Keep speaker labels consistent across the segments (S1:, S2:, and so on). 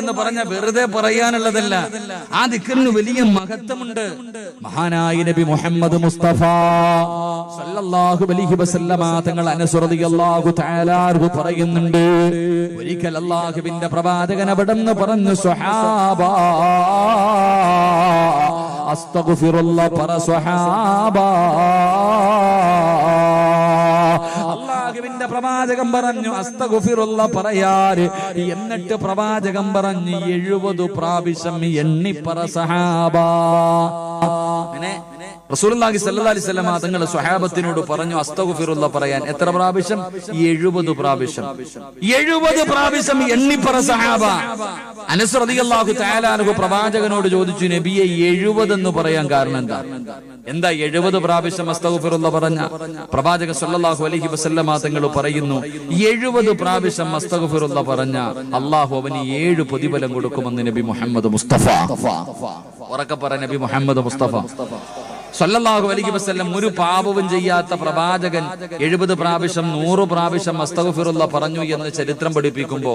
S1: എന്ന് പറഞ്ഞ വെറുതെ പറയാനുള്ളതല്ല. ആ ദിക്കറിന് വലിയ മഹത്വമുണ്ട്. മഹാനായ നബി മുഹമ്മദ് മുസ്തഫ സല്ലല്ലാഹു അലൈഹി വസല്ലമ തങ്ങൾ തആല അൻഹു പറയുന്നുണ്ട്. ഒരിക്കൽ അല്ലാഹുവിന്റെ പ്രവാചകൻ അവിടെന്ന് പറഞ്ഞു സ്വഹാബ അസ്തഗ്ഫിറുല്ല പറ സ്വഹാബ അള്ളാഹുവിന്റെ പ്രവാചകം പറഞ്ഞു അസ്തഗുഫിറുള്ള പറയാറ്. എന്നിട്ട് പ്രവാചകം പറഞ്ഞു എഴുപത് പ്രാവശ്യം എണ്ണിപ്പറ സഹാബാ. റസൂലുള്ളാഹി സ്വല്ലല്ലാഹി അലൈഹി വസല്ലം തങ്ങൾ സ്വഹാബത്തിനോട് പറഞ്ഞു അസ്തഗ്ഫിറുള്ള പറയാൻ. എത്ര പ്രാവശ്യം? എഴുപത് പ്രാവശ്യം. എഴുപത് പ്രാവശ്യം എണ്ണിപ്പറ സഹാബ. തആല അൻഹു പ്രവാചകനോട് ചോദിച്ചു നബിയെ എഴുപത് എന്ന് പറയാൻ കാരണം എന്താ? എന്താ എഴുപത് പ്രാവശ്യം അസ്തഗ്ഫിറുള്ള പറഞ്ഞ? പ്രവാചക സല്ലല്ലാഹു അലൈഹി വസല്ലമ തങ്ങൾ പറയുന്നു എഴുപത് പ്രാവശ്യം അസ്തഗ്ഫിറുള്ള പറഞ്ഞ അള്ളാഹു അവന് ഏഴ് പ്രതിഫലം കൊടുക്കുമെന്ന് നബി മുഹമ്മദ് മുസ്തഫ. ഉറക്കെ പറ നബി മുഹമ്മദ് മുസ്തഫ. സല്ലല്ലാഹു അലൈഹി വസല്ലം ഒരു പാപവും ചെയ്യാത്ത പ്രവാചകൻ എഴുപത് പ്രാവശ്യം നൂറ് പ്രാവശ്യം അസ്തഗ്ഫിറുള്ള പറഞ്ഞു എന്ന് ചരിത്രം പഠിപ്പിക്കുമ്പോ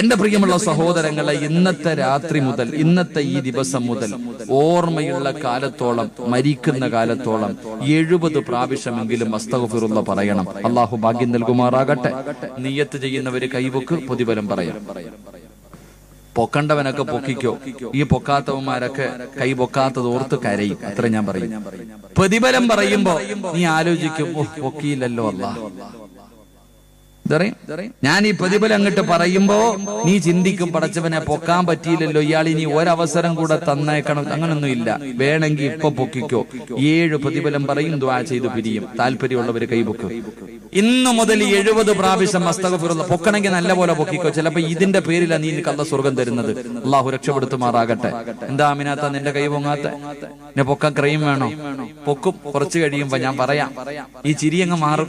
S1: എന്റെ പ്രിയമുള്ള സഹോദരങ്ങളെ ഇന്നത്തെ രാത്രി മുതൽ ഇന്നത്തെ ഈ ദിവസം മുതൽ ഓർമ്മയുള്ള കാലത്തോളം മരിക്കുന്ന കാലത്തോളം എഴുപത് പ്രാവശ്യമെങ്കിലും അസ്തഗ്ഫിറുള്ള പറയണം. അള്ളാഹു ഭാഗ്യം നൽകുമാറാകട്ടെ. നീയത്ത് ചെയ്യുന്നവര് കൈവക്ക് പ്രതിഫലം പറയാം. പൊക്കണ്ടവനൊക്കെ പൊക്കിക്കോ. ഈ പൊക്കാത്തവന്മാരൊക്കെ കൈ പൊക്കാത്തത് ഓർത്ത് കരയും. അത്ര ഞാൻ പറയും. പ്രതിഫലം പറയുമ്പോ നീ ആലോചിക്കും പൊക്കിയില്ലല്ലോ അല്ല ഞാൻ ഈ പ്രതിഫലം അങ്ങോട്ട് പറയുമ്പോ നീ ചിന്തിക്കും പടച്ചവനെ പൊക്കാൻ പറ്റിയില്ലല്ലോ. ഇയാൾ ഇനി ഒരവസരം കൂടെ തന്നേക്കണം. അങ്ങനൊന്നും ഇല്ല വേണമെങ്കിൽ ഇപ്പൊ പൊക്കിക്കോ. ഏഴ് പ്രതിഫലം പറയും ദ്വാ ചെയ്ത് പിരിയും. താല്പര്യമുള്ളവര് കൈപൊക്കും ഇന്നു മുതൽ എഴുപത് പ്രാവശ്യം മസ്തകഫിറുള്ള പൊക്കണമെങ്കിൽ നല്ലപോലെ പൊക്കിക്കോ. ചിലപ്പോ ഇതിന്റെ പേരില നീ കള്ള സ്വർഗം തരുന്നത്. അള്ളാഹു രക്ഷപ്പെടുത്തുമാറാകട്ടെ. എന്താ അമിനാത്ത നിന്റെ കൈ പൊങ്ങാത്ത? എന്നെ പൊക്കാൻ ക്രൈം വേണോ? പൊക്കും. കുറച്ച് കഴിയുമ്പോ ഞാൻ പറയാം. ഈ ചിരി അങ്ങ് മാറും.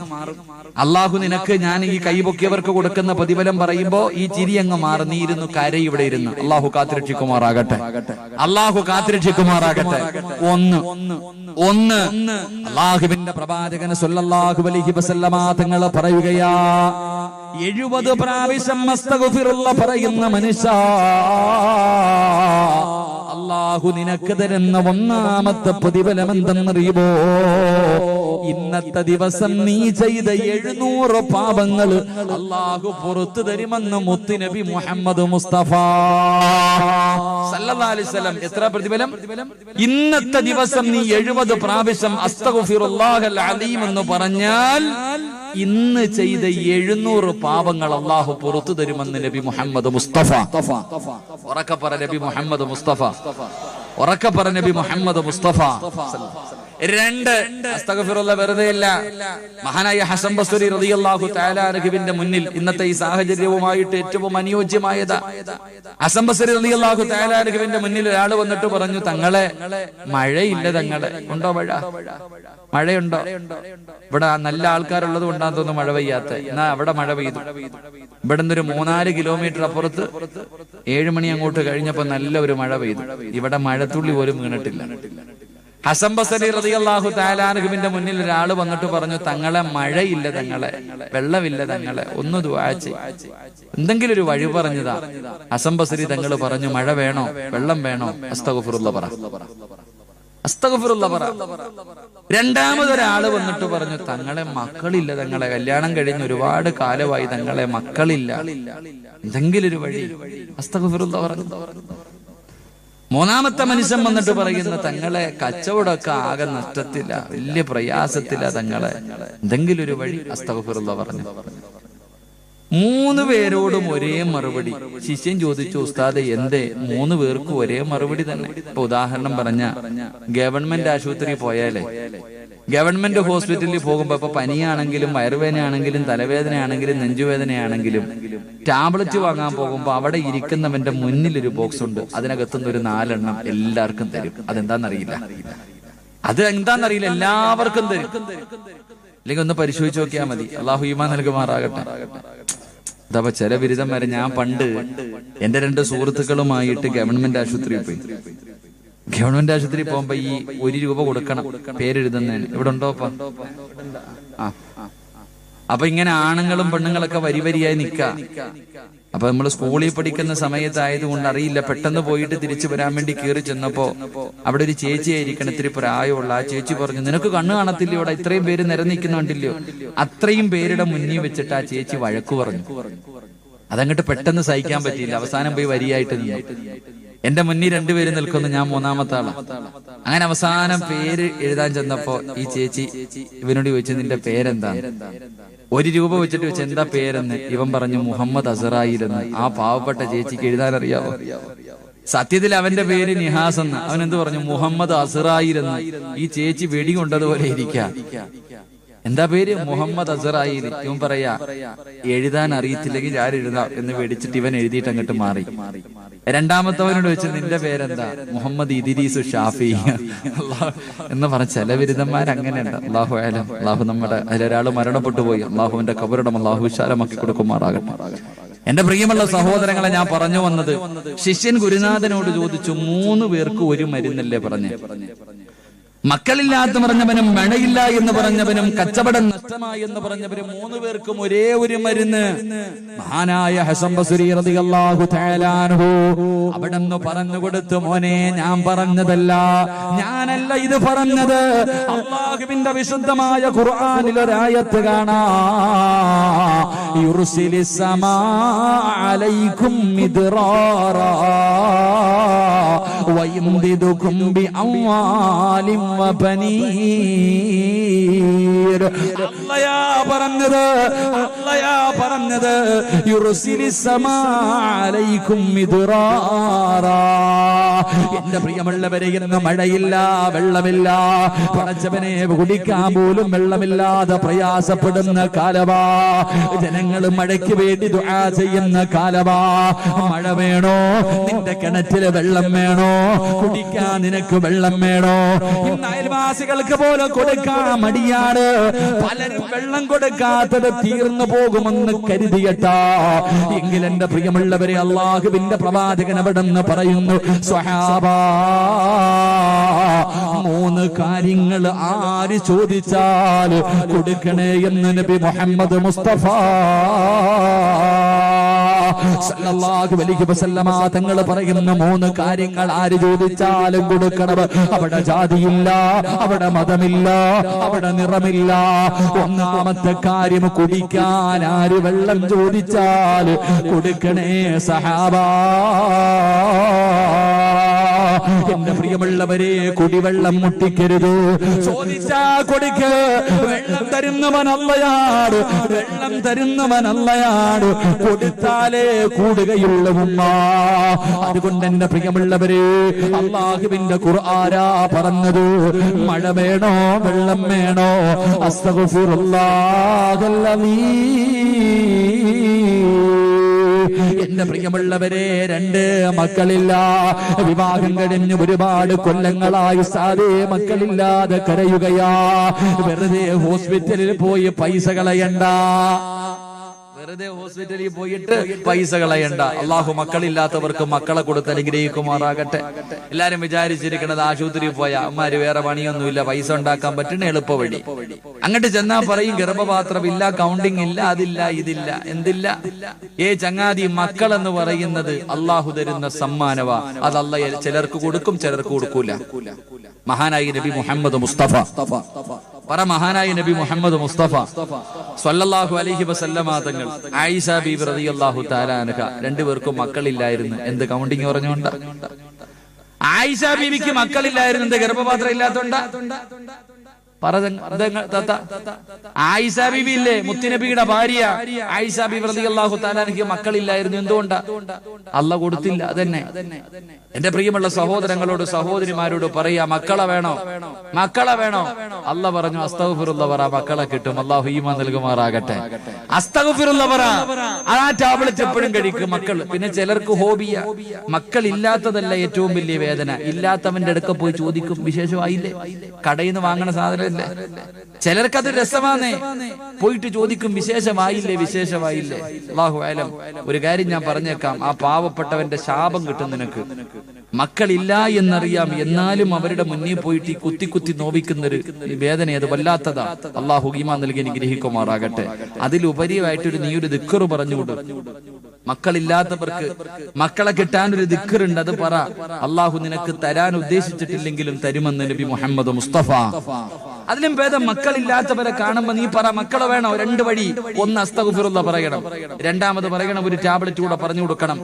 S1: അള്ളാഹു നിനക്ക് ഞാൻ ഈ കൈ പൊക്കിയവർക്ക് കൊടുക്കുന്ന പ്രതിഫലം പറയുമ്പോ ഈ ചിരി അങ്ങ് മാറും. നീ ഇരുന്നു കര ഇവിടെ ഇരുന്ന്. അള്ളാഹു കാത്തിരക്ഷിക്കുമാറാകട്ടെ. അള്ളാഹു കാത്തിരക്ഷിക്കുമാറാകട്ടെ. ഒന്ന്. ഒന്ന്. അള്ളാഹുവിന്റെ പ്രവാചകന് സല്ലല്ലാഹു അലൈഹി വസല്ലമ തങ്ങൾ പറയുകയാ എഴുപത് പ്രാവശ്യം മസ്തകുഫിറുള്ള പറയുന്ന മനുഷ്യ അള്ളാഹു നിനക്ക് തരുന്ന ഒന്നാമത്തെ പ്രതിഫലം എന്തെന്നറിയുമോ ഇന്നത്തെ ദിവസം നീ ചെയ്ത എഴുന്നൂറ് പാപങ്ങൾ അള്ളാഹു പുറത്തു തരുമെന്ന് മുത്തുനബി മുഹമ്മദ് മുസ്തഫ. എത്ര പ്രതിഫലം? ഇന്നത്തെ ദിവസം നീ എഴുപത് പ്രാവശ്യം അലീം എന്ന് പറഞ്ഞാൽ ഇന്ന് ചെയ്ത എഴുന്നൂറ് പാപങ്ങൾ അള്ളാഹു പുറത്തു തരുമെന്ന് നബി മുഹമ്മദ് മുസ്തഫ. ഉറക്കപ്പറ നബി മുഹമ്മദ് മുസ്തഫ. ഉറക്കപ്പറ നബി മുഹമ്മദ് മുസ്തഫ രണ്ട്. അസ്തഗഫിറുള്ള വെറുതെ ഇല്ല മഹാനായ ഹസൻ ബസുരി റളിയല്ലാഹു തആല മുന്നിൽ ഇന്നത്തെ ഈ സാഹചര്യവുമായിട്ട് ഏറ്റവും അനുയോജ്യമായത്. ഹസൻ ബസുരി റളിയല്ലാഹു തആല മുന്നിൽ ഒരാൾ വന്നിട്ട് പറഞ്ഞു തങ്ങളെ മഴയില്ല തങ്ങളെ. ഉണ്ടോ മഴ? മഴയുണ്ടോ? ഇവിടെ നല്ല ആൾക്കാരുള്ളത് കൊണ്ടാന്ന് തോന്നുന്നു മഴ പെയ്യാത്ത. എന്നാ അവിടെ മഴ പെയ്തു. ഇവിടെ നിന്നൊരു മൂന്നാൽ കിലോമീറ്റർ അപ്പുറത്ത് ഏഴ് മണി അങ്ങോട്ട് കഴിഞ്ഞപ്പോ നല്ല ഒരു മഴ പെയ്തു. ഇവിടെ മഴത്തുള്ളി പോലും വീണിട്ടില്ല. ഹസൻ ബസരി റളിയല്ലാഹു താലാനുഹുവിന്റെ മുന്നിൽ ഒരാൾ വന്നിട്ട് പറഞ്ഞു തങ്ങളെ മഴയില്ല തങ്ങളെ വെള്ളമില്ല തങ്ങളെ ഒന്ന് ചെയ്യ് എന്തെങ്കിലും ഒരു വഴി പറഞ്ഞതാ. ഹസൻ ബസരി തങ്ങൾ പറഞ്ഞു മഴ വേണോ? വെള്ളം വേണോ? അസ്തഗഫിറുള്ള പറ. രണ്ടാമതൊരാൾ വന്നിട്ട് പറഞ്ഞു തങ്ങളെ മക്കളില്ല തങ്ങളെ കല്യാണം കഴിഞ്ഞ് ഒരുപാട് കാലമായി തങ്ങളെ മക്കളില്ല. എന്തെങ്കിലും ഒരു വഴി. അസ്തഗഫുറുള്ള പറഞ്ഞു മൂന്നാമത്തെ മനുഷ്യൻ വന്നിട്ട് പറയുന്ന തങ്ങളെ കച്ചവടമൊക്കെ ആകെ നഷ്ടത്തില്ല വലിയ പ്രയാസത്തില്ല തങ്ങളെ. എന്തെങ്കിലും ഒരു വഴി അസ്തഗഫിറുള്ള പറഞ്ഞു. മൂന്ന് പേരോടും ഒരേ മറുപടി. ശിഷ്യൻ ചോദിച്ചു ഉസ്താദ് എന്തേ? മൂന്ന് പേർക്കും ഒരേ മറുപടി തന്നെ. ഇപ്പൊ ഉദാഹരണം പറഞ്ഞ ഗവൺമെന്റ് ആശുപത്രി പോയാലേ? ഗവൺമെന്റ് ഹോസ്പിറ്റലിൽ പോകുമ്പോ ഇപ്പൊ പനിയാണെങ്കിലും വയറുവേദനയാണെങ്കിലും തലവേദനയാണെങ്കിലും നെഞ്ചുവേദനയാണെങ്കിലും ടാബ്ലറ്റ് വാങ്ങാൻ പോകുമ്പോ അവിടെ ഇരിക്കുന്നവന്റെ മുന്നിൽ ഒരു ബോക്സ് ഉണ്ട്. അതിനകത്തുനിന്ന് ഒരു നാലെണ്ണം എല്ലാവർക്കും തരും. അതെന്താണെന്നറിയില്ല. അത് എന്താണെന്നറിയില്ല. എല്ലാവർക്കും തരും. അല്ലെങ്കിൽ ഒന്ന് പരിശോധിച്ച് നോക്കിയാൽ മതി. അള്ളാഹു നൽകുമാറാകട്ടെ. അതപ്പോ ചില ബിരുദം വരെ ഞാൻ പണ്ട് എന്റെ രണ്ട് സുഹൃത്തുക്കളുമായിട്ട് ഗവൺമെന്റ് ആശുപത്രിയിൽ പോയി. ഗവൺമെന്റ് ആശുപത്രിയിൽ പോകുമ്പോ ഈ ഒരു രൂപ കൊടുക്കണം പേരെഴുതുന്നതിന്. ഇവിടെ ഉണ്ടോ ആ അപ്പൊ ഇങ്ങനെ ആണുങ്ങളും പെണ്ണുങ്ങളൊക്കെ വരി വരിയായി നിക്ക. അപ്പൊ നമ്മൾ സ്കൂളിൽ പഠിക്കുന്ന സമയത്തായതുകൊണ്ട് അറിയില്ല. പെട്ടെന്ന് പോയിട്ട് തിരിച്ചു വരാൻ വേണ്ടി കയറി ചെന്നപ്പോ അവിടെ ഒരു ചേച്ചിയായിരിക്കണം. ഇത്തിരി പ്രായമുള്ള ആ ചേച്ചി പറഞ്ഞു നിനക്ക് കണ്ണു കാണത്തില്ലയോ ഇവിടെ ഇത്രയും പേര് നിരന്നിക്കുന്നുണ്ടല്ലോ അത്രയും പേരുടെ മുന്നിൽ വെച്ചിട്ട് ആ ചേച്ചി വഴക്കു പറഞ്ഞു. അതങ്ങട്ട് പെട്ടെന്ന് സഹിക്കാൻ പറ്റിയില്ല. അവസാനം പോയി വരിയായിട്ട് നിന്നു. എന്റെ മുന്നിൽ രണ്ടുപേര് നിൽക്കുന്നു ഞാൻ മൂന്നാമത്തെ ആളാ അങ്ങനെ അവസാനം പേര് എഴുതാൻ ചെന്നപ്പോ ഈ ചേച്ചി ഇവനോട് ചോദിച്ചു നിന്റെ പേരെന്താ? ഒരു രൂപ വെച്ചിട്ട് വെച്ച് എന്താ പേരെന്ന്? ഇവൻ പറഞ്ഞു മുഹമ്മദ് അസറായിരുന്നു ആ പാവപ്പെട്ട ചേച്ചിക്ക് എഴുതാൻ അറിയാവോ? സത്യത്തിൽ അവന്റെ പേര് നിഹാസ് എന്ന്. അവൻ എന്ത് പറഞ്ഞു? മുഹമ്മദ് അസറായിരുന്നു ഈ ചേച്ചി വെടി കൊണ്ടതുപോലെ ഇരിക്കാം. എന്താ പേര്? മുഹമ്മദ് അസറായി ഇവൻ പറയാ എഴുതാൻ അറിയത്തില്ലെങ്കിൽ ഞാൻ എഴുതാം എന്ന് പേടിച്ചിട്ട് ഇവൻ എഴുതിയിട്ട് അങ്ങോട്ട് മാറി. രണ്ടാമത്തവനോട് വെച്ച് നിന്റെ പേരെന്താ? മുഹമ്മദ് ഇദിരീസ് ഷാഫി. എന്ന് പറഞ്ഞ ചില ബിരുദന്മാർ അങ്ങനെയുണ്ട്. അള്ളാഹു ആയാലും അള്ളാഹു നമ്മുടെ അതിലൊരാൾ മരണപ്പെട്ടു പോയി. അള്ളാഹുവിന്റെ കബറിടം അള്ളാഹു വിശാലമാക്കി കൊടുക്കുമാറാകട്ടെ. എന്റെ പ്രിയമുള്ള സഹോദരങ്ങളെ ഞാൻ പറഞ്ഞു വന്നത് ശിഷ്യൻ ഗുരുനാഥനോട് ചോദിച്ചു മൂന്ന് പേർക്ക് ഒരു മരുന്നല്ലേ പറഞ്ഞേ? മക്കളില്ലാത്ത പറഞ്ഞവനും മഴയില്ല എന്ന് പറഞ്ഞവനും കച്ചവടം നഷ്ടമായി എന്ന് പറഞ്ഞവരും മൂന്ന് പേർക്കും ഒരേ ഒരു മരുന്ന് മഹാനായ ഹസൻ ബസ്രി റളിയല്ലാഹു തആല അൻഹു അവിടെന്ന് പറഞ്ഞു കൊടുത്തു മോനെ ഞാൻ പറഞ്ഞതല്ല ഞാനല്ല ഇത് പറഞ്ഞത് അള്ളാഹുവിന്റെ വിശുദ്ധമായ ഖുർആനിൽ ഒരായത്ത് കാണാ യുർസിലിസ് സമാ അലൈക്കും മിദ്റാറാ ويمددكم بأموال وبنين എന്റെ പ്രിയമുള്ളവരെ ഇന്ന് മഴയില്ല വെള്ളമില്ല. പടച്ചവനെ കുടിക്കാൻ പോലും വെള്ളമില്ലാതെ പ്രയാസപ്പെടുന്ന കാലവാ. ജനങ്ങൾ മഴയ്ക്ക് വേണ്ടി ദുആ ചെയ്യുന്ന കാലവാ. മഴ വേണോ? നിന്റെ കിണറ്റിൽ വെള്ളം വേണോ? കുടിക്കാൻ നിനക്ക് വെള്ളം വേണോ? ഇന്ന് അയൽവാസികൾക്ക് പോലും കൊടുക്കാൻ മടിയാണ്. പലരും വെള്ളം കൊടുക്കാത്തത് തീർന്നു പോകുമെന്ന് കരുതിയട്ടാ. എങ്കിൽ എന്റെ പ്രിയമുള്ളവരെ അള്ളാഹുവിന്റെ പ്രവാചകൻ അവിടെ പറയുന്നു സ്വഹാബ മൂന്ന് കാര്യങ്ങൾ ആര് ചോദിച്ചാൽ കൊടുക്കണേ? എന്ന് നബി മുഹമ്മദ് മുസ്തഫ സല്ലല്ലാഹു അലൈഹി വസല്ലമ തങ്ങൾ പറയുന്ന മൂന്ന് കാര്യങ്ങൾ ആര് ചോദിച്ചാലും കൊടുക്കണം. അവിടെ ജാതിയില്ല അവിടെ മതമില്ല അവിടെ നിറമില്ല. ഒന്നാമത്തെ കാര്യം കുടിക്കാൻ ആര് വെള്ളം ചോദിച്ചാൽ കൊടുക്കണേ സഹാബാ. എന്റെ പ്രിയമുള്ളവരെ കുടിവെള്ളം മുട്ടിക്കരുത്. ചോദിച്ചാ കൊടുക്ക്. വെള്ളം തരുന്നവനല്ലയാട്. വെള്ളം തരുന്നവനല്ലയാട്. കൊടുത്താലേ കൂടുകയുള്ളൂ ഉമ്മ. അതുകൊണ്ട് എന്റെ പ്രിയമുള്ളവരെ അള്ളാഹുവിന്റെ കുറാരാ പറഞ്ഞത് മഴ വേണോ വെള്ളം വേണോ? അസ്തഗഫിറുല്ലാഹല്ലദീ എന്റെ പ്രിയമുള്ളവരെ രണ്ട് മക്കളില്ല. വിവാഹം കഴിഞ്ഞ് ഒരുപാട് കൊല്ലങ്ങളായി സാധേ മക്കളില്ലാതെ കരയുകയാ. വെറുതെ ഹോസ്പിറ്റലിൽ പോയി പൈസ കളയണ്ട. വെറുതെ ഹോസ്പിറ്റലിൽ പോയിട്ട് പൈസ കളയണ്ട. അള്ളാഹു മക്കളില്ലാത്തവർക്ക് മക്കളെ കൊടുത്ത് അനുഗ്രഹിക്കുമാറാകട്ടെ. എല്ലാരും വിചാരിച്ചിരിക്കണത് ആശുപത്രിയിൽ പോയ. അമ്മമാര് വേറെ പണിയൊന്നുമില്ല. പൈസ ഉണ്ടാക്കാൻ പറ്റുന്ന എളുപ്പ വഴി അങ്ങോട്ട് ചെന്നാ പറയും ഗർഭപാത്രം ഇല്ല കൗണ്ടിങ് ഇല്ല അതില്ല ഇതില്ല എന്തില്ല? ഏ ചങ്ങാതി മക്കൾ എന്ന് പറയുന്നത് അള്ളാഹു തരുന്ന സമ്മാനവ. അത് അല്ല ചിലർക്ക് കൊടുക്കും ചിലർക്ക് കൊടുക്കൂല. മഹാനായി നബി മുഹമ്മദ് മുസ്തഫ. പറ മഹാനായ നബി മുഹമ്മദ് മുസ്തഫ സ്വല്ലല്ലാഹു അലൈഹി വസല്ലമ തങ്ങൾ ആയിഷ ബീബി റളിയല്ലാഹു തആല അൻഹ രണ്ടുപേർക്കും മക്കളില്ലായിരുന്നു എന്ത് കൗണ്ടിങ് പറഞ്ഞുകൊണ്ട്? ആയിഷ ബീവിക്ക് മക്കളില്ലായിരുന്നു എന്ത് ഗർഭപാത്രം ഇല്ലാത്തോണ്ട? ഇല്ലേ മുത്തുനബിയുടെ ഭാര്യ. ആയിഷ ബീബി അൻഹയ്ക്ക് മക്കളില്ലായിരുന്നു. എന്തുകൊണ്ടാ? അല്ല കൊടുത്തില്ല. അതന്നെ. എന്റെ പ്രിയമുള്ള സഹോദരങ്ങളോട് സഹോദരിമാരോട് പറയാ മക്കളെ വേണോ? മക്കളെ വേണോ? അല്ല പറഞ്ഞു അസ്തഗ്ഫിറുള്ള പറ മക്കളെ കിട്ടും. അള്ളാഹു ഈമ നൽകുമാറാകട്ടെ. അസ്തഗ്ഫിറുള്ള പറ. ആ ടാബ്ലറ്റ് എപ്പോഴും കഴിക്കും മക്കൾ പിന്നെ ചിലർക്ക് ഹോബിയ. മക്കൾ ഇല്ലാത്തതല്ല ഏറ്റവും വലിയ വേദന. ഇല്ലാത്തവന്റെ അടുക്ക പോയി ചോദിക്കും വിശേഷമായില്ലേ? കടയിൽ നിന്ന് വാങ്ങണ സാധനമല്ലേ ചിലർക്ക് അത് രസമാണേ പോയിട്ട് ചോദിക്കും വിശേഷമായില്ലേ വിശേഷമായില്ലേ? അള്ളാഹു ആലം ഒരു കാര്യം ഞാൻ പറഞ്ഞേക്കാം. ആ പാവപ്പെട്ടവന്റെ ശാപം കിട്ടും നിനക്ക്. മക്കളില്ല എന്നറിയാം. എന്നാലും അവരുടെ മുന്നിൽ പോയിട്ട് ഈ കുത്തി കുത്തി നോവിക്കുന്നൊരു വേദന അത് വല്ലാത്തതാ. അള്ളാഹു ഈമാ നൽകി അനുഗ്രഹിക്കുമാറാകട്ടെ. അതിലുപരിയായിട്ടൊരു നീ ഒരു ദിക്കറ് പറഞ്ഞുകൊടു. മക്കളില്ലാത്തവർക്ക് മക്കളെ കിട്ടാൻ ഒരു ദിക്കറുണ്ട് അത് പറ. അള്ളാഹു നിനക്ക് തരാൻ ഉദ്ദേശിച്ചിട്ടില്ലെങ്കിലും തരുമെന്ന് നബി മുഹമ്മദ് മുസ്തഫ. അതിലും ഭേദം മക്കളില്ലാത്തവരെ കാണുമ്പോ നീ പറ മക്കളെ വേണോ? രണ്ട് വഴി. ഒന്ന് അസ്തഗുഫിറുള്ള പറയണം. രണ്ടാമത് പറയണം ഒരു ടാബ്ലറ്റ് കൂടെ പറഞ്ഞു കൊടുക്കണം.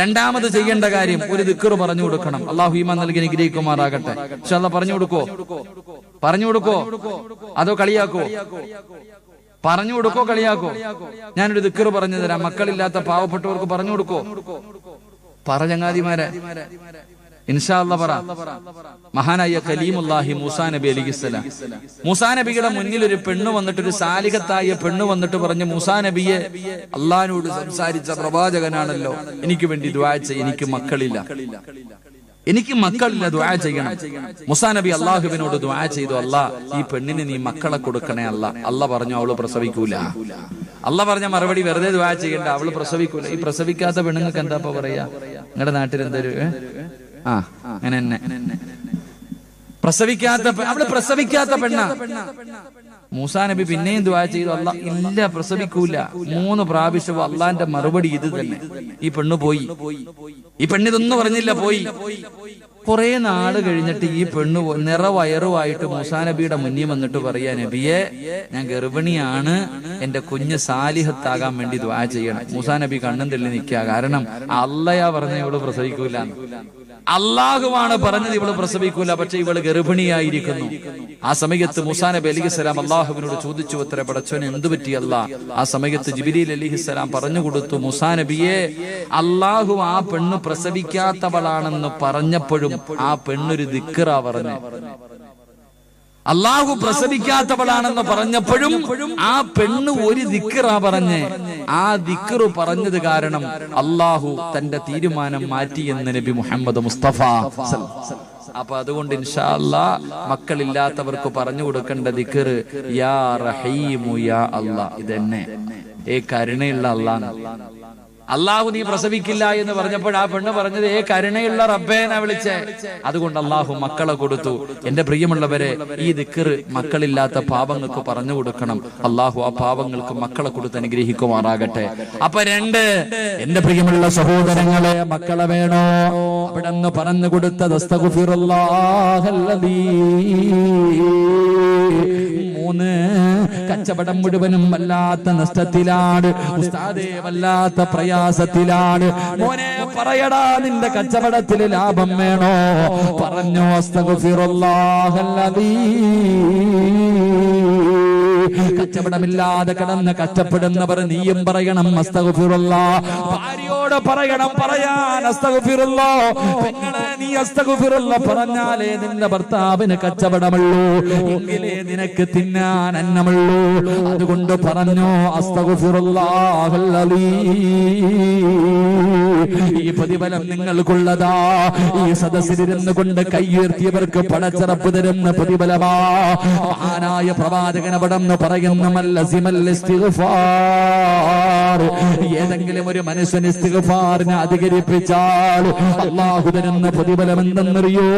S1: രണ്ടാമത് ചെയ്യേണ്ട കാര്യം ഒരു ദിക്കറ് പറഞ്ഞു കൊടുക്കണം. അള്ളാഹു ഈമാൻ നൽകി നിഗ്രഹിക്കുമാറാകട്ടെ പക്ഷെ അല്ല പറഞ്ഞു കൊടുക്കോ? പറഞ്ഞു കൊടുക്കോ? അതോ കളിയാക്കോ? പറഞ്ഞു കൊടുക്കോ കളിയാക്കോ? ഞാനൊരു ദിക്കറ് പറഞ്ഞു തരാം. മക്കളില്ലാത്ത പാവപ്പെട്ടവർക്ക് പറഞ്ഞു കൊടുക്കോ? പറ ചങ്ങാതിമാരെ. ഇൻഷാ അല്ല പറ. മഹാനായ കലീമുല്ലാഹി മൂസാ നബി അലിഹിസ്സലാം മൂസാ നബിയുടെ മുന്നിൽ ഒരു പെണ്ണ് വന്നിട്ട് ഒരു സാലികത്തായ പെണ്ണ് വന്നിട്ട് പറഞ്ഞു മൂസാ നബിയെ അള്ളഹാനോട് സംസാരിച്ച പ്രവാചകനാണല്ലോ. എനിക്ക് വേണ്ടി ദ്വാഴ്ച എനിക്ക് മക്കളില്ല. എനിക്ക് മക്കളില്ല ദ്വാ ചെയ്യണം. മുസാ നബി അള്ളാഹുവിനോട് ദ്വാ ചെയ്തു അല്ല ഈ പെണ്ണിന് നീ മക്കളെ കൊടുക്കണേ അല്ല അല്ല പറഞ്ഞു അവൾ പ്രസവിക്കൂല. അല്ല പറഞ്ഞ മറുപടി വെറുതെ ദ്വാ ചെയ്യണ്ട അവൾ പ്രസവിക്കൂല ഈ പ്രസവിക്കാത്ത പെണ്ണുങ്ങൾക്ക് എന്താ പറയാ? നിങ്ങളുടെ നാട്ടിൽ എന്തൊരു അങ്ങനെ പ്രസവിക്കാത്ത അവൾ പ്രസവിക്കാത്ത പെണ്ണ. മൂസാ നബി പിന്നെയും ദ്വാ ചെയ്തു. അല്ല ഇല്ല പ്രസവിക്കൂല. മൂന്ന് പ്രാവശ്യവും അള്ളാന്റെ മറുപടി ഇത് തന്നെ. ഈ പെണ്ണ് പോയി. ഈ പെണ്ണിതൊന്നും പറഞ്ഞില്ല പോയി. കുറെ നാൾ കഴിഞ്ഞിട്ട് ഈ പെണ്ണ് നിറവയറുമായിട്ട് മൂസാ നബിയുടെ മുന്നിൽ വന്നിട്ട് പറയാ നബിയെ ഞാൻ ഗർഭിണിയാണ്. എന്റെ കുഞ്ഞ് സാലിഹത്താകാൻ വേണ്ടി ദ്വാ ചെയ്യണം. മൂസാ നബി കണ്ണും തെള്ളി നിൽക്കുക. കാരണം അല്ലയാ പറഞ്ഞ ഇവൾ പ്രസവിക്കൂല അള്ളാഹുവാണ് പറഞ്ഞത് ഇവൾ പ്രസവിക്കൂല പക്ഷെ ഇവൾ ഗർഭിണിയായിരിക്കുന്നു. ആ സമയത്ത് മുസാ നബി അലിഹിസ്സലാം അള്ളാഹുവിനോട് ചോദിച്ചു അത്ര പടച്ചോന് എന്തു പറ്റിയല്ല ആ സമയത്ത് ജിബിരിൽ അലിഹിസ്സലാം പറഞ്ഞു കൊടുത്തു മുസാ നബിയെ അള്ളാഹു ആ പെണ്ണ് പ്രസവിക്കാത്തവളാണെന്ന് പറഞ്ഞപ്പോഴും ആ പെണ്ണൊരു ദിക്കറ പറഞ്ഞു. അള്ളാഹു പ്രസവിക്കാത്തവളാണെന്ന് പറഞ്ഞപ്പോഴും ആ പെണ്ണ് ഒരു ദിക്കറാ പറഞ്ഞ് ആ ദിക്കറു പറഞ്ഞത് കാരണം അള്ളാഹു തന്റെ തീരുമാനം മാറ്റി എന്ന് നബി മുഹമ്മദ് മുസ്തഫ അപ്പൊ അതുകൊണ്ട് ഇൻഷാല്ല മക്കളില്ലാത്തവർക്ക് പറഞ്ഞു കൊടുക്കേണ്ട ദിക്കറ് യാ റഹീമു യാ അല്ലാ ഇതെന്നെ. ഏ കരുണയുള്ള അള്ളാന്ന് അള്ളാഹു നീ പ്രസവിക്കില്ല എന്ന് പറഞ്ഞപ്പോൾ ആ പെണ്ണ് പറഞ്ഞത് ഏ കരുണയുള്ള റബ്ബേന വിളിച്ചേ. അതുകൊണ്ട് അള്ളാഹു മക്കളെ കൊടുത്തു. എന്റെ പ്രിയമുള്ളവരെ ഈ ദിക്കറ് മക്കളില്ലാത്ത പാപങ്ങൾക്ക് പറഞ്ഞു കൊടുക്കണം. അള്ളാഹു ആ പാപങ്ങൾക്ക് മക്കളെ കൊടുത്ത് അനുഗ്രഹിക്കുമാറാകട്ടെ. അപ്പൊ രണ്ട് എന്റെ പ്രിയമുള്ള സഹോദരങ്ങളെ മക്കളെ വേണോ? അവിടെ നിന്ന് പറഞ്ഞു കൊടുത്തത് മൂന്ന് കച്ചവടം മുഴുവനും വല്ലാത്ത നഷ്ടത്തിലാണ്. വല്ലാത്ത പ്രയാസത്തിലാണ് മോനെ പറയടാ നിന്റെ കച്ചവടത്തിൽ ലാഭം വേണോ? പറഞ്ഞു അസ്തഗുഫിറുല്ലാഹല്ലദീ. കച്ചവടമില്ലാതെ കിടന്ന് കഷ്ടപ്പെടുന്നവർ നീയും പറയണം ഭാര്യയോട് പറയണം പറയാൻ നീ അസ്തകുഫിറുള്ള പറഞ്ഞാലേ നിന്റെ ഭർത്താവിന് കച്ചവടമുള്ളൂ. എങ്കിലേ നിനക്ക് തിന്നാൻ അന്നമുള്ളൂ. അതുകൊണ്ട് പറഞ്ഞു അസ്തഗുഫിറുല്ലാഹല്ലദീ ഈ പ്രതിഫലം നിങ്ങൾക്കുള്ളതാ. ഈ സദസ്സിലിരുന്ന് കൊണ്ട് കൈയുയർത്തിയവർക്ക് പടച്ചിറപ്പ് തരുന്ന പ്രതിഫലമാ. മഹാനായ പ്രവാചകൻ ഇസ്തിഗ്ഫാർ. ഏതെങ്കിലും ഒരു മനുഷ്യൻ ഇസ്തിഗ്ഫാറിനെ അധികരിപ്പിച്ചാൽ അള്ളാഹു തരുന്ന പ്രതിഫലം എന്തെന്നറിയോ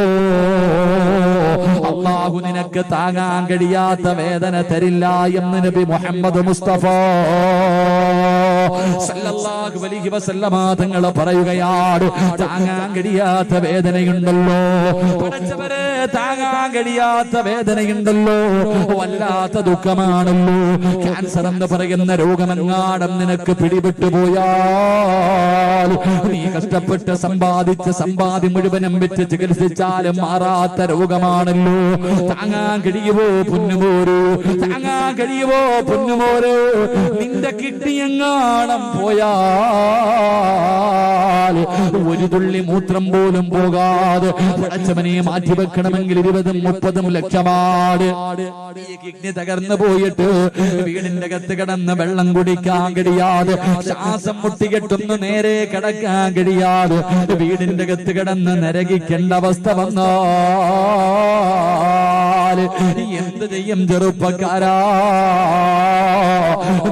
S1: അള്ളാഹു നിനക്ക് താങ്ങാൻ കഴിയാത്ത വേദന തരില്ല എന്ന് നബി മുഹമ്മദ് മുസ്തഫ തങ്ങൾ പറയുകയാണ്. താങ്ങാൻ കഴിയാത്ത വേദനയുണ്ടല്ലോ. പടച്ചവരെ താങ്ങാൻ കഴിയാത്ത വേദനയുണ്ടല്ലോ. വല്ലാത്ത ദുഃഖമാണല്ലോ. ക്യാൻസർ എന്ന് പറയുന്ന രോഗമെങ്ങാടം നിനക്ക് പിടിപെട്ടു പോയാൽ നീ കഷ്ടപ്പെട്ട് സമ്പാദിച്ച സമ്പാദ്യം മുഴുവനും വെച്ച് ചികിത്സിച്ചാലും മാറാത്ത രോഗമാണല്ലോ. താങ്ങാൻ കഴിയുമോ പൊന്നുമോരോ? താങ്ങാൻ കഴിയുമോ പൊന്നുമോരോ? നിന്റെ കിട്ടിയെങ്ങാണം പോയാ ഒരു തുള്ളി മൂത്രം പോലും പോകാതെ പടച്ചവനെ മാറ്റി വെക്കണമെങ്കിൽ ഇരുപതും മുപ്പതും ലക്ഷമാണ് ഈ കിഡ്നി തകർന്നു പോയിട്ട് വീടിന്റെ അകത്ത് കിടന്ന് വെള്ളം കുടിക്കാൻ കഴിയാതെ ശ്വാസം മുട്ടികെട്ടൊന്ന് നേരെ കിടക്കാൻ കഴിയാതെ വീടിന്റെ അകത്ത് കിടന്ന് നരകിക്കേണ്ട അവസ്ഥ വന്നോ എന്ത് ചെയ്യും ചെറുപ്പക്കാരാ?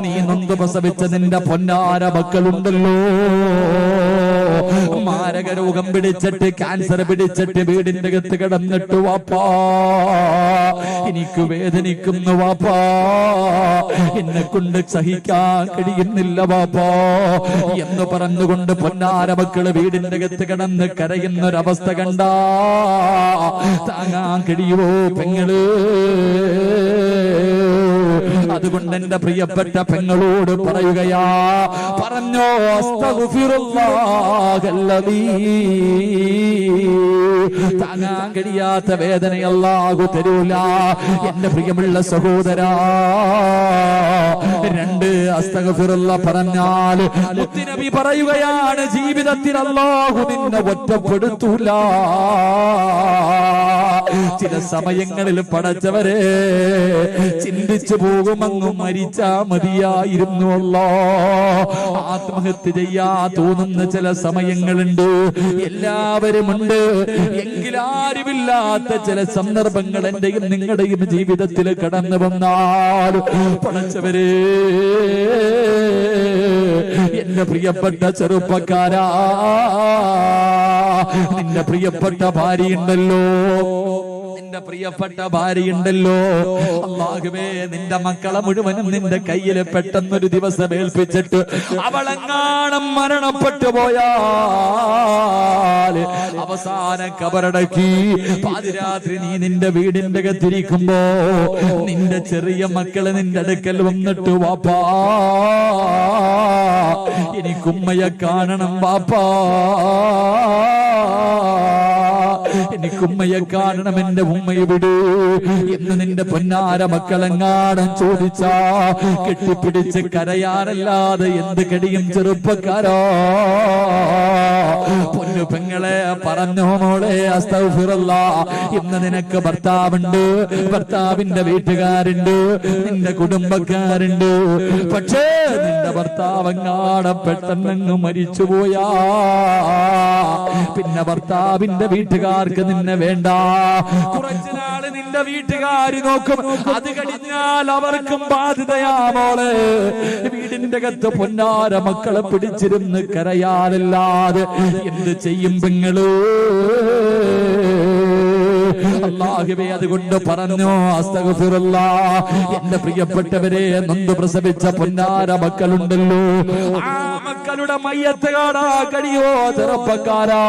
S1: നീ നൊന്ത് പ്രസവിച്ച നിന്റെ പൊന്നാര മക്കളുണ്ടല്ലോ. മാരക രോഗം പിടിച്ചിട്ട് ക്യാൻസർ പിടിച്ചിട്ട് വീടിന്റെ അകത്ത് കിടന്നിട്ട് വാപ്പാ. എനിക്ക് വേദനിക്കുന്നു വാപ്പാ. എന്നെ കൊണ്ട് സഹിക്കാൻ കഴിയുന്നില്ല വാപ്പാ. എന്ന് പറഞ്ഞുകൊണ്ട് പൊന്നാര മക്കൾ വീടിന്റെ അകത്ത് കിടന്ന് കരയുന്ന ഒരവസ്ഥ കണ്ട. താങ്ങാൻ കഴിയുമോ പെങ്ങൾ? അതുകൊണ്ട് എന്റെ പ്രിയപ്പെട്ട പെങ്ങളോട് പറയുകയാ പറഞ്ഞോ അസ്തഗ്ഫിറുല്ലാഹല്ലദീ. താങ്ങാൻ കഴിയാത്ത വേദനയല്ലാകു തരൂല. എന്റെ പ്രിയമുള്ള സഹോദരാ രണ്ട് അസ്തകഫിറുള്ള പറഞ്ഞാൽ മുത്തുനബി പറയുകയാണ് ജീവിതത്തിൽ അല്ലാഹു നിന്നെ ഒറ്റപ്പെടുത്തൂല. ചില സമയങ്ങളിൽ പടച്ചവരെ ചിന്തിച്ചു പോകുമെന്ന് മരിച്ചാ മതിയായിരുന്നു അല്ലോ. ആത്മഹത്യ ചെയ്യാ തോന്നുന്ന ചില സമയങ്ങളുണ്ട്. എല്ലാവരുമുണ്ട്. എങ്കിലാരുമില്ലാത്ത ചില സന്ദർഭങ്ങൾ എന്റെയും നിങ്ങളുടെയും ജീവിതത്തിൽ കടന്നു വന്നാൽ പടച്ചവരെ എന്റെ പ്രിയപ്പെട്ട ചെറുപ്പക്കാരാ. നിന്റെ പ്രിയപ്പെട്ട ഭാര്യയുണ്ടല്ലോ നിന്റെ പ്രിയപ്പെട്ട ഭാര്യയുണ്ടല്ലോ അള്ളാഹുവേ നിന്റെ മക്കളെ മുഴുവനും നിന്റെ കയ്യിൽ പെട്ടെന്നൊരു ദിവസം ഏൽപ്പിച്ചിട്ട് അവളെങ്ങാണം മരണപ്പെട്ടു പോയാൽ അവസാന കബറടക്കി പാതിരാത്രി നീ നിന്റെ വീടിന്റെ കത്തിരിക്കുമ്പോ നിന്റെ ചെറിയ മക്കൾ നിന്റെ അടുക്കൽ വന്നിട്ട് വാപ്പാ എനിക്കുമ്മയെ കാണണം വാപ്പാ. എനിക്ക് ഉമ്മയെ കാണണം എന്റെ ഉമ്മയെ വിടൂ. എന്ന് നിന്റെ പൊന്നാര മക്കളെങ്ങാടൻ ചോദിച്ചാ കെട്ടിപ്പിടിച്ച് കരയാറല്ലാതെ എന്ത് കടിയും ചെറുപ്പക്കാരോ. പൊന്നു പെങ്ങളെ പറഞ്ഞോ മോളെ അസ്തഗ്ഫിറുള്ള ഇന്ന് നിനക്ക് ഭർത്താവുണ്ട് ഭർത്താവിന്റെ വീട്ടുകാരുണ്ട് നിന്റെ കുടുംബക്കാരുണ്ട്. പക്ഷേ നിന്റെ ഭർത്താവങ്ങാടെ പെട്ടെന്നങ്ങ് മരിച്ചുപോയാ. പിന്നെ ഭർത്താവിന്റെ വീട്ടുകാർക്ക് നിന്നെ വേണ്ട. കുറച്ചു നാൾ നിന്റെ വീട്ടുകാര് നോക്കും. അത് കഴിഞ്ഞാൽ അവർക്കും ബാധ്യതയാ മോളെ. വീടിന്റെ അകത്ത് പൊന്നാര മക്കളെ പിടിച്ചിരുന്ന് കരയാറില്ലാതെ എന്ത് ചെയ്യും പെങ്ങളൂ? അള്ളാഹുവേ അതുകൊണ്ട് പറഞ്ഞു അസ്തഗ്ഫിറുല്ലാ. എന്റെ പ്രിയപ്പെട്ടവരെ നൊന്ത് പ്രസവിച്ച പൊന്നാര മക്കളുണ്ടല്ലോ. ആ മക്കളുടെ മയ്യത്ത് കാണാ കഴിയോ ചെറുപ്പക്കാരാ.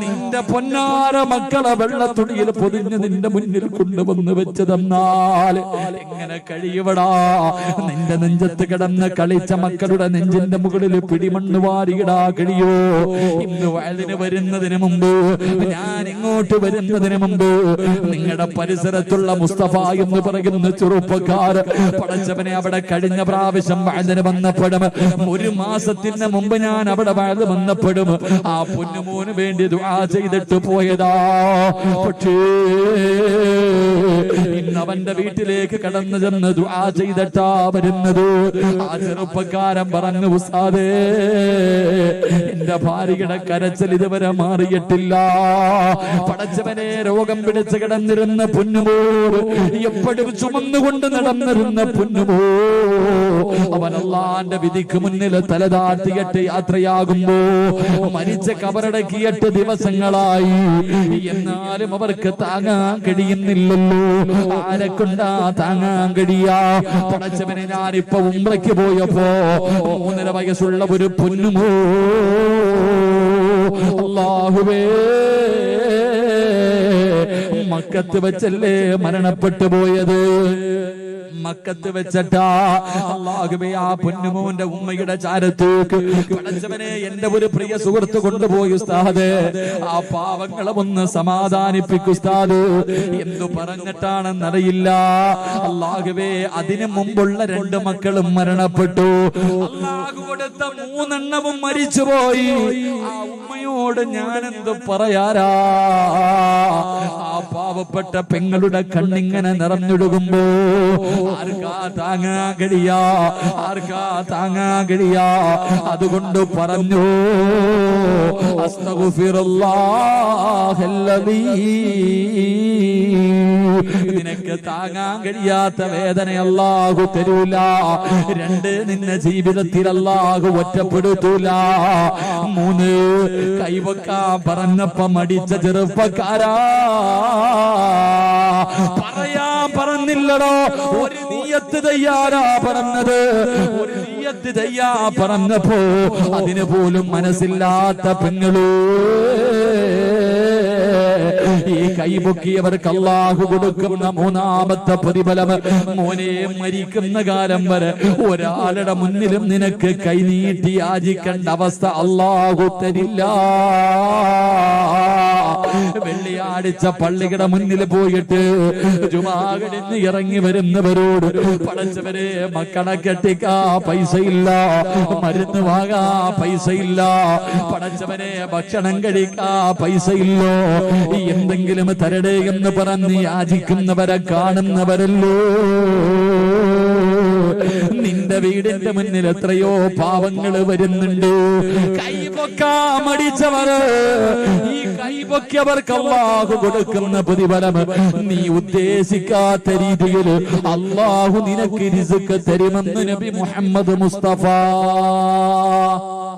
S1: നിന്റെ പൊന്നാര മക്കളെ വെള്ളത്തുണിയിൽ പൊതിഞ്ഞ് നിന്റെ മുന്നിൽ കൊണ്ടുവന്ന് വെച്ചതെന്നാൽ എങ്ങനെ കഴിയുവടാ? നിന്റെ നെഞ്ചത്ത് കിടന്ന് കളിച്ച മക്കളുടെ നെഞ്ചിന്റെ മുകളിൽ പിടിമണ്ണ് വാരിയിടാ കഴിയോ ഇന്ന് വയലിന് വരുന്നതിന് മുമ്പ് ഞാൻ ഇങ്ങോട്ട് വരുന്നതിന് മുമ്പ് നിങ്ങളുടെ പരിസരത്തുള്ള മുസ്തഫ എന്ന് പറയുന്ന ചെറുപ്പക്കാർ പടച്ചവനെ അവിടെ കഴിഞ്ഞ പ്രാവശ്യം വയലിന് വന്നപ്പോഴും ഒരു മാസത്തിന് മുമ്പ് ഞാൻ അവിടെ വയൽ ബന്ധപ്പെടും ആ പൊന്നുമോന് വേണ്ടി ദുആ ചെയ്തിട്ട് പോയതാ. പക്ഷേ ഇന്ന് അവന്റെ വീട്ടിലേക്ക് കടന്നു ചെന്ന് ദുആ ചെയ്തിട്ടാ വരുന്നത്. ആ ചെറുപ്പക്കാരൻ പറഞ്ഞു ഉസ്താദേ എന്റെ ഭാര്യയുടെ കരച്ചൽ ഇതുവരെ മാറിയിട്ടില്ല. പടച്ചവനെ രോഗം പിടിച്ച് കിടന്നിരുന്ന പൊന്നുമോ എപ്പോഴും ചുമന്നുകൊണ്ട് നടന്നിരുന്ന പൊന്നുമോ? അവൻ അള്ളാന്റെ വിധിക്ക് മുന്നിൽ തലതാഴ്ത്തിയിട്ട് യാത്രയാകുമ്പോ മരിച്ച കബറടക്കിയിട്ട് ദിവസങ്ങളായി. എന്നാലും അവർക്ക് താങ്ങാൻ കഴിയുന്നില്ലല്ലോ. ആരെ കൊണ്ടാ താങ്ങാൻ കഴിയാ? പടച്ചവനെ ഞാനിപ്പോ ഉമ്രയ്ക്ക് പോയപ്പോ മൂന്നര വയസ്സുള്ള ഒരു പൊന്നുമോ? അള്ളാഹുവേ. മക്കത്ത് വെച്ചല്ലേ മരണപ്പെട്ടു പോയത്? മക്കത്ത് വെച്ചിട്ടാ. അള്ളാഹുബേ ആ പൊന്നുമോന്റെ ഉമ്മയുടെ ചാരത്തേക്ക് പടച്ചവനെ എന്റെ ഒരു പ്രിയ സുഹൃത്ത് കൊണ്ടുപോയി ഉസ്താദ്. ആ പാവങ്ങളെ ഒന്ന് സമാധാനിപ്പിക്കു ഉസ്താദ്. എന്തു പറഞ്ഞിട്ടാണെന്നറിയില്ല. അള്ളാഹുവേ അതിനു മുമ്പുള്ള രണ്ട് മക്കളും മരണപ്പെട്ടു. കൊടുത്ത മൂന്നെണ്ണവും മരിച്ചുപോയി ആ ഉമ്മയോട് ഞാനെന്ത് പറയാരാ ആ പാവപ്പെട്ട പെങ്ങളുടെ കണ്ണിങ്ങനെ നിറഞ്ഞൊടുകുമ്പോ ആർക്കാ താങ്ങാ കഴിയാ ആർക്കാ താങ്ങാ കഴിയാ അതുകൊണ്ട് പറഞ്ഞു നിനക്ക് താങ്ങാൻ കഴിയാത്ത വേദന അല്ലാഹു തരൂല. രണ്ട് നിന്നെ ജീവിതത്തിൽ അല്ലാഹു ഒറ്റപ്പെടുത്തൂല. മൂന്ന് കൈവക്കാൻ പറഞ്ഞപ്പ മടിച്ച ചെറുപ്പക്കാരാ. പറയാൻ പറഞ്ഞില്ലടോ. ഒരു നീയത്ത് തയ്യാറാ പറഞ്ഞത്. ഒരു നീയത്ത് തയ്യാ പറഞ്ഞപ്പോ അതിന് പോലും മനസ്സില്ലാത്ത പെങ്ങളൂ. ഈ കൈപൊക്കിയവർക്ക് അള്ളാഹു കൊടുക്കുന്ന മൂന്നാമത്തെ പ്രതിഫലം മോനെ മരിക്കുന്ന കാലം വരെ ഒരാളുടെ മുന്നിലും നിനക്ക് കൈനീട്ടി യാചിക്കേണ്ട അവസ്ഥ അള്ളാഹു തരില്ല. വെള്ളിയാഴ്ച പള്ളിയുടെ മുന്നിൽ പോയിട്ട് ജുമാകടിന്ന് ഇറങ്ങി വരുന്നവരോട് പടച്ചവരെ മക്കളെ കെട്ടിക്കാ പൈസയില്ല. മരുന്ന് വാങ്ങാ പൈസയില്ല. പടച്ചവനെ ഭക്ഷണം കഴിക്കാ പൈസയില്ലോ. എന്തെങ്കിലും തരടേ എന്ന് പറഞ്ഞ് യാചിക്കുന്നവരെ കാണുന്നവരല്ലോ. നിന്റെ വീടിന്റെ മുന്നിൽ എത്രയോ പാവങ്ങൾ വരുന്നുണ്ട്. കൈപൊക്കാ മടിച്ചവര് ഈ കൈപൊക്കിയവർക്ക് അള്ളാഹു കൊടുക്കുന്ന പ്രതിഫലം നീ ഉദ്ദേശിക്കാത്ത രീതിയിൽ അള്ളാഹു നിനക്ക് രിസുക്ക് തരുമെന്ന് നബി മുഹമ്മദ് മുസ്തഫ.